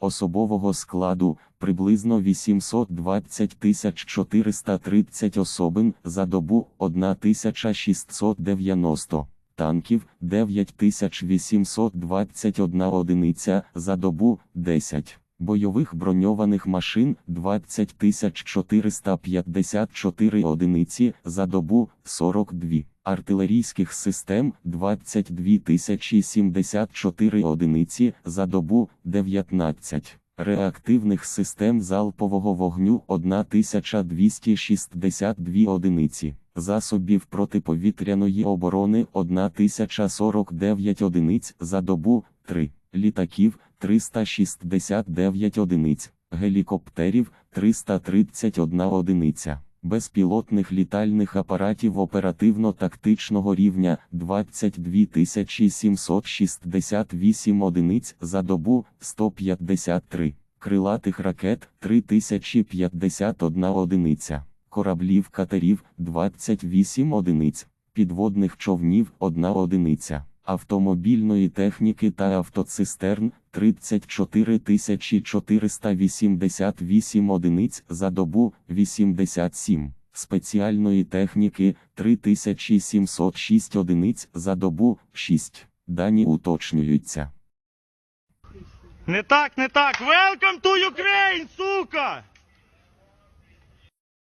особового складу приблизно 820 430 особин за добу 1690 танків 9821 одиниця за добу 10, бойових броньованих машин 20454 одиниці за добу 42, артилерійських систем 22074 одиниці за добу 19. Реактивних систем залпового вогню 1262 одиниці, засобів протиповітряної оборони 1049 одиниць за добу 3, літаків 369 одиниць, гелікоптерів 331 одиниця, безпілотних літальних апаратів оперативно-тактичного рівня 22 768 одиниць за добу 153, крилатих ракет 3051 одиниця, кораблів катерів 28 одиниць, підводних човнів 1 одиниця. Автомобільної техніки та автоцистерн 34 488 одиниць за добу 87, спеціальної техніки 3706 одиниць за добу 6. Дані уточнюються. Не так, не так. Welcome to Ukraine!